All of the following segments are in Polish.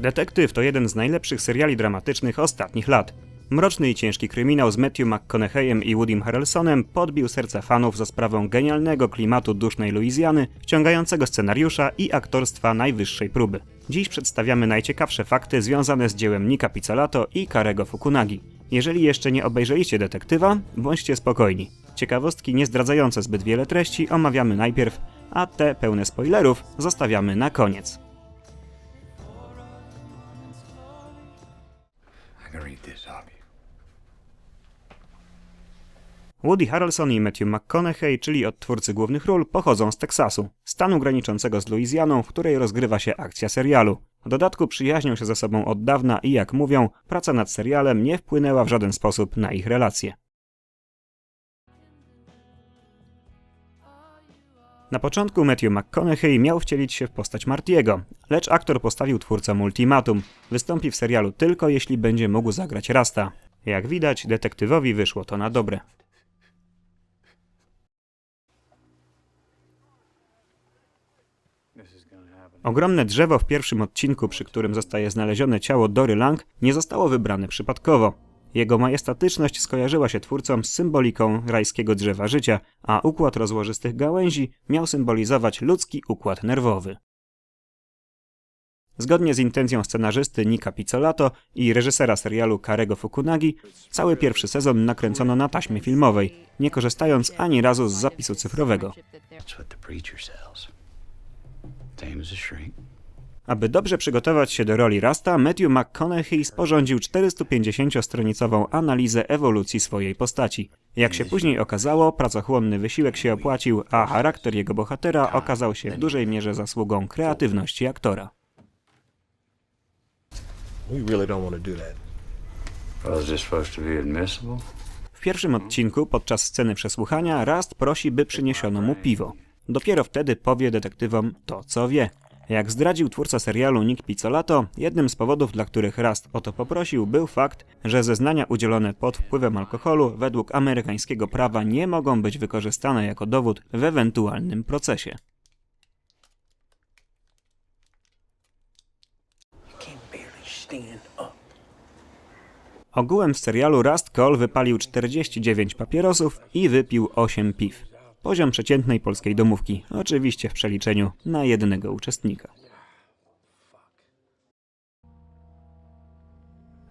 Detektyw to jeden z najlepszych seriali dramatycznych ostatnich lat. Mroczny i ciężki kryminał z Matthew McConaugheyem i Woodym Harrelsonem podbił serca fanów za sprawą genialnego klimatu dusznej Luizjany, wciągającego scenariusza i aktorstwa najwyższej próby. Dziś przedstawiamy najciekawsze fakty związane z dziełem Nika Pizzolato i Karego Fukunagi. Jeżeli jeszcze nie obejrzeliście detektywa, bądźcie spokojni. Ciekawostki nie zdradzające zbyt wiele treści omawiamy najpierw, a te pełne spoilerów zostawiamy na koniec. Woody Harrelson i Matthew McConaughey, czyli odtwórcy głównych ról, pochodzą z Teksasu, stanu graniczącego z Luizjaną, w której rozgrywa się akcja serialu. W dodatku przyjaźnią się ze sobą od dawna i jak mówią, praca nad serialem nie wpłynęła w żaden sposób na ich relacje. Na początku Matthew McConaughey miał wcielić się w postać Martiego, lecz aktor postawił twórcom ultimatum. Wystąpi w serialu tylko jeśli będzie mógł zagrać Rasta. Jak widać, detektywowi wyszło to na dobre. Ogromne drzewo w pierwszym odcinku, przy którym zostaje znalezione ciało Dory Lang, nie zostało wybrane przypadkowo. Jego majestatyczność skojarzyła się twórcom z symboliką rajskiego drzewa życia, a układ rozłożystych gałęzi miał symbolizować ludzki układ nerwowy. Zgodnie z intencją scenarzysty Nika Pizzolato i reżysera serialu Karego Fukunagi, cały pierwszy sezon nakręcono na taśmie filmowej, nie korzystając ani razu z zapisu cyfrowego. Aby dobrze przygotować się do roli Rasta, Matthew McConaughey sporządził 450-stronicową analizę ewolucji swojej postaci. Jak się później okazało, pracochłonny wysiłek się opłacił, a charakter jego bohatera okazał się w dużej mierze zasługą kreatywności aktora. We really don't want to do that. Well, is this supposed to be admissible? W pierwszym odcinku, podczas sceny przesłuchania, Rast prosi, by przyniesiono mu piwo. Dopiero wtedy powie detektywom to, co wie. Jak zdradził twórca serialu Nick Pizzolato, jednym z powodów, dla których Rast o to poprosił, był fakt, że zeznania udzielone pod wpływem alkoholu według amerykańskiego prawa nie mogą być wykorzystane jako dowód w ewentualnym procesie. Ogółem w serialu Rust Cole wypalił 49 papierosów i wypił 8 piw. Poziom przeciętnej polskiej domówki, oczywiście w przeliczeniu na jednego uczestnika.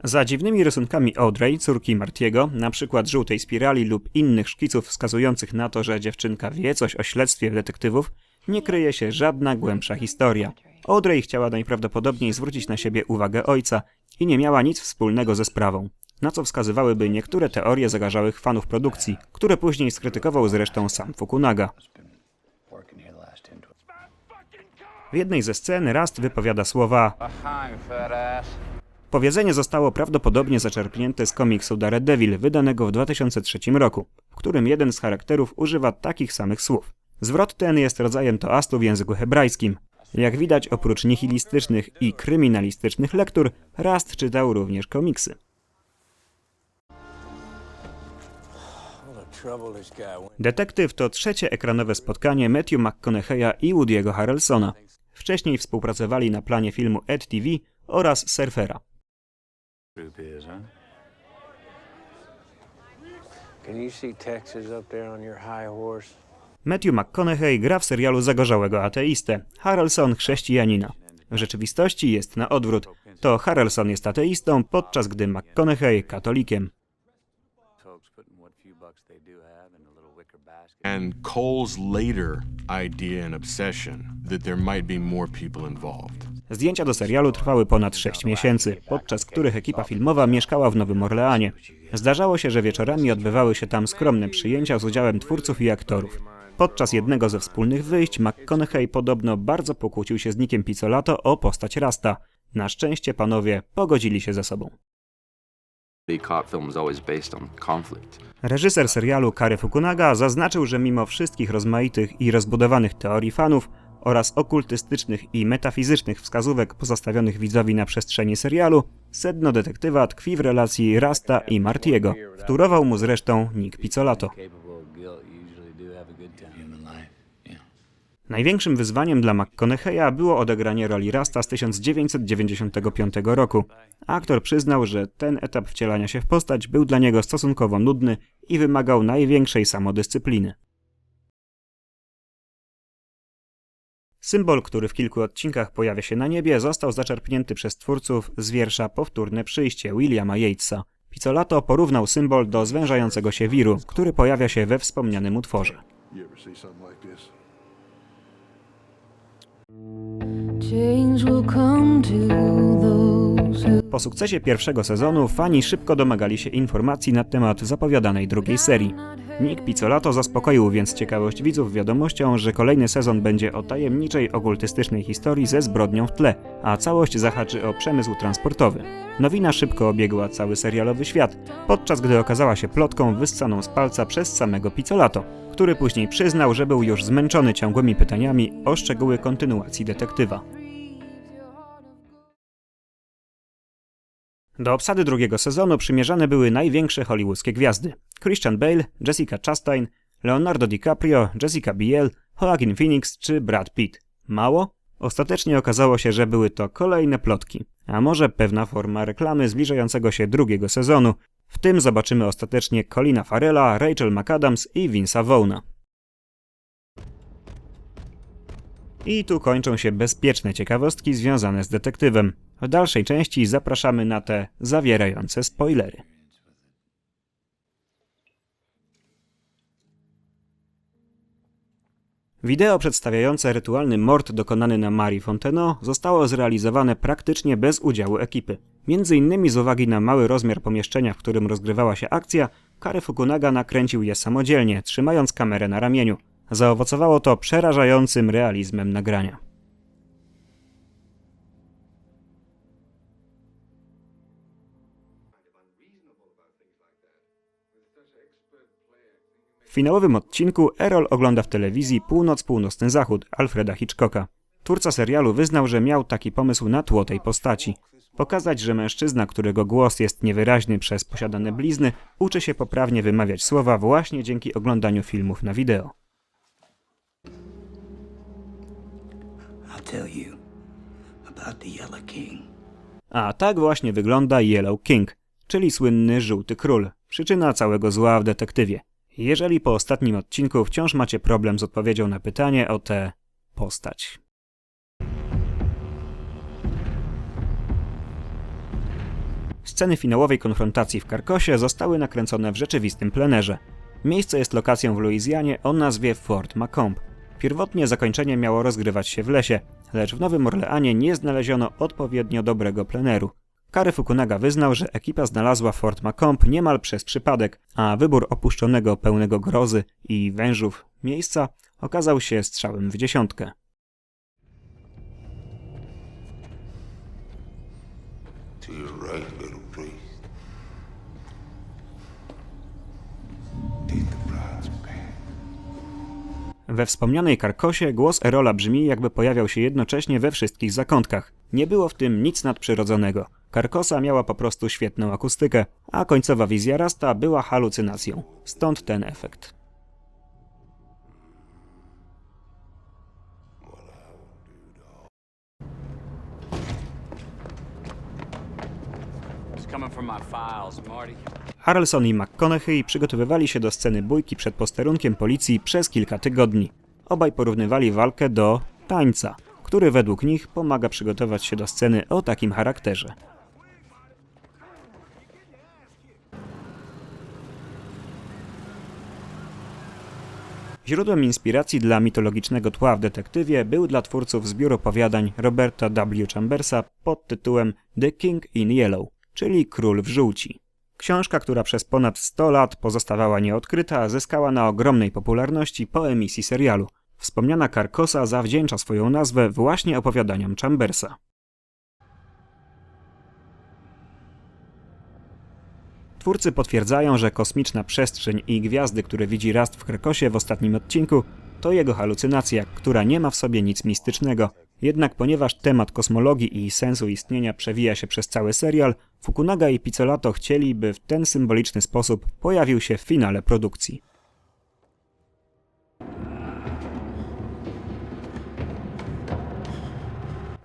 Za dziwnymi rysunkami Audrey, córki Martiego, na przykład żółtej spirali lub innych szkiców wskazujących na to, że dziewczynka wie coś o śledztwie detektywów, nie kryje się żadna głębsza historia. Audrey chciała najprawdopodobniej zwrócić na siebie uwagę ojca i nie miała nic wspólnego ze sprawą, na co wskazywałyby niektóre teorie zagarzałych fanów produkcji, które później skrytykował zresztą sam Fukunaga. Working here the last 10, 12. W jednej ze scen Rast wypowiada słowa. Powiedzenie zostało prawdopodobnie zaczerpnięte z komiksu Daredevil wydanego w 2003 roku, w którym jeden z charakterów używa takich samych słów. Zwrot ten jest rodzajem toastu w języku hebrajskim. Jak widać, oprócz nihilistycznych i kryminalistycznych lektur, Rast czytał również komiksy. Detektyw to trzecie ekranowe spotkanie Matthew McConaughey'a i Woody'ego Harrelsona. Wcześniej współpracowali na planie filmu Ed TV oraz Surfera. Matthew McConaughey gra w serialu zagorzałego ateistę, Harrelson chrześcijanina. W rzeczywistości jest na odwrót. To Harrelson jest ateistą, podczas gdy McConaughey katolikiem. Folks putting what few bucks they do have in a little wicker basket. and Cole's later idea and obsession that there might be more people involved. Zdjęcia do serialu trwały ponad 6 miesięcy, podczas których ekipa filmowa mieszkała w Nowym Orleanie. Zdarzało się, że wieczorami odbywały się tam skromne przyjęcia z udziałem twórców i aktorów. Podczas jednego ze wspólnych wyjść McConaughey podobno bardzo pokłócił się z Nickiem Pizzolato o postać Rasta. Na szczęście panowie pogodzili się ze sobą. Reżyser serialu Kary Fukunaga zaznaczył, że mimo wszystkich rozmaitych i rozbudowanych teorii fanów oraz okultystycznych i metafizycznych wskazówek pozostawionych widzowi na przestrzeni serialu, sedno detektywa tkwi w relacji Rasta i Martiego. Wtórował mu zresztą Nick Pizzolato. Największym wyzwaniem dla McConaughey'a było odegranie roli Rasta z 1995 roku. Aktor przyznał, że ten etap wcielania się w postać był dla niego stosunkowo nudny i wymagał największej samodyscypliny. Symbol, który w kilku odcinkach pojawia się na niebie, został zaczerpnięty przez twórców z wiersza Powtórne przyjście Williama Yatesa. Pizzolato porównał symbol do zwężającego się wiru, który pojawia się we wspomnianym utworze. You ever see something like this? Po sukcesie pierwszego sezonu fani szybko domagali się informacji na temat zapowiadanej drugiej serii. Nick Pizzolato zaspokoił więc ciekawość widzów wiadomością, że kolejny sezon będzie o tajemniczej okultystycznej historii ze zbrodnią w tle, a całość zahaczy o przemysł transportowy. Nowina szybko obiegła cały serialowy świat, podczas gdy okazała się plotką wyssaną z palca przez samego Pizzolato, który później przyznał, że był już zmęczony ciągłymi pytaniami o szczegóły kontynuacji detektywa. Do obsady drugiego sezonu przymierzane były największe hollywoodzkie gwiazdy. Christian Bale, Jessica Chastain, Leonardo DiCaprio, Jessica Biel, Joaquin Phoenix czy Brad Pitt. Mało? Ostatecznie okazało się, że były to kolejne plotki, a może pewna forma reklamy zbliżającego się drugiego sezonu. W tym zobaczymy ostatecznie Colina Farrella, Rachel McAdams i Vince'a Vaughna. I tu kończą się bezpieczne ciekawostki związane z detektywem. W dalszej części zapraszamy na te zawierające spoilery. Wideo przedstawiające rytualny mord dokonany na Marie Fontenot zostało zrealizowane praktycznie bez udziału ekipy. Między innymi z uwagi na mały rozmiar pomieszczenia, w którym rozgrywała się akcja, Kary Fukunaga nakręcił je samodzielnie, trzymając kamerę na ramieniu. Zaowocowało to przerażającym realizmem nagrania. W finałowym odcinku Errol ogląda w telewizji Północ-Północny Zachód Alfreda Hitchcocka. Twórca serialu wyznał, że miał taki pomysł na tło tej postaci. Pokazać, że mężczyzna, którego głos jest niewyraźny przez posiadane blizny, uczy się poprawnie wymawiać słowa właśnie dzięki oglądaniu filmów na wideo. A tak właśnie wygląda Yellow King, czyli słynny żółty król, przyczyna całego zła w detektywie. Jeżeli po ostatnim odcinku wciąż macie problem z odpowiedzią na pytanie o tę postać. Sceny finałowej konfrontacji w Karkosie zostały nakręcone w rzeczywistym plenerze. Miejsce jest lokacją w Luizjanie o nazwie Fort Macomb. Pierwotnie zakończenie miało rozgrywać się w lesie, lecz w Nowym Orleanie nie znaleziono odpowiednio dobrego pleneru. Kary Fukunaga wyznał, że ekipa znalazła Fort Macomb niemal przez przypadek, a wybór opuszczonego pełnego grozy i wężów miejsca okazał się strzałem w dziesiątkę. We wspomnianej Karkosie głos Erola brzmi, jakby pojawiał się jednocześnie we wszystkich zakątkach. Nie było w tym nic nadprzyrodzonego. Karkosa miała po prostu świetną akustykę, a końcowa wizja Rasta była halucynacją. Stąd ten efekt. Harrelson i McConaughey przygotowywali się do sceny bójki przed posterunkiem policji przez kilka tygodni. Obaj porównywali walkę do tańca, który według nich pomaga przygotować się do sceny o takim charakterze. Źródłem inspiracji dla mitologicznego tła w detektywie był dla twórców zbiór opowiadań Roberta W. Chambersa pod tytułem The King in Yellow, czyli Król w żółci. Książka, która przez ponad 100 lat pozostawała nieodkryta, zyskała na ogromnej popularności po emisji serialu. Wspomniana Carcosa zawdzięcza swoją nazwę właśnie opowiadaniom Chambersa. Twórcy potwierdzają, że kosmiczna przestrzeń i gwiazdy, które widzi Rast w Krakosie w ostatnim odcinku, to jego halucynacja, która nie ma w sobie nic mistycznego. Jednak ponieważ temat kosmologii i sensu istnienia przewija się przez cały serial, Fukunaga i Pizzolato chcieli, by w ten symboliczny sposób pojawił się w finale produkcji.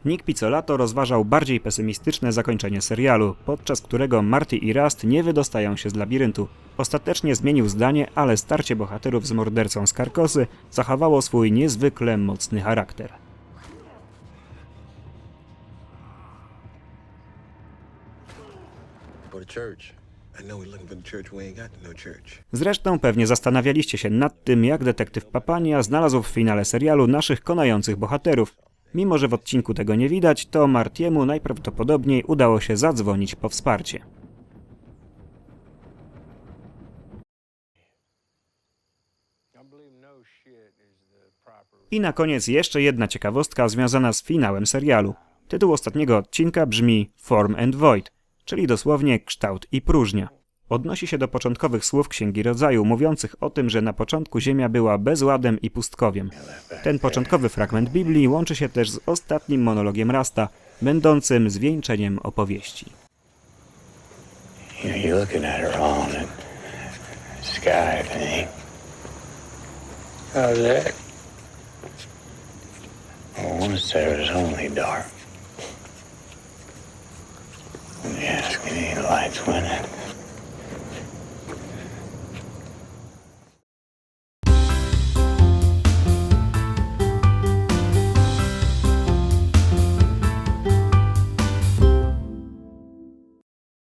Nick Pizzolato rozważał bardziej pesymistyczne zakończenie serialu, podczas którego Marty i Rust nie wydostają się z labiryntu. Ostatecznie zmienił zdanie, ale starcie bohaterów z mordercą z Karkosy zachowało swój niezwykle mocny charakter. No. Zresztą pewnie zastanawialiście się nad tym, jak detektyw Papania znalazł w finale serialu naszych konających bohaterów. Mimo, że w odcinku tego nie widać, to Martiemu najprawdopodobniej udało się zadzwonić po wsparcie. I na koniec jeszcze jedna ciekawostka związana z finałem serialu. Tytuł ostatniego odcinka brzmi Form and Void, czyli dosłownie kształt i próżnia. Odnosi się do początkowych słów Księgi Rodzaju, mówiących o tym, że na początku Ziemia była bezładem i pustkowiem. Ten początkowy fragment Biblii łączy się też z ostatnim monologiem Rasta, będącym zwieńczeniem opowieści. Ask, any lights winning?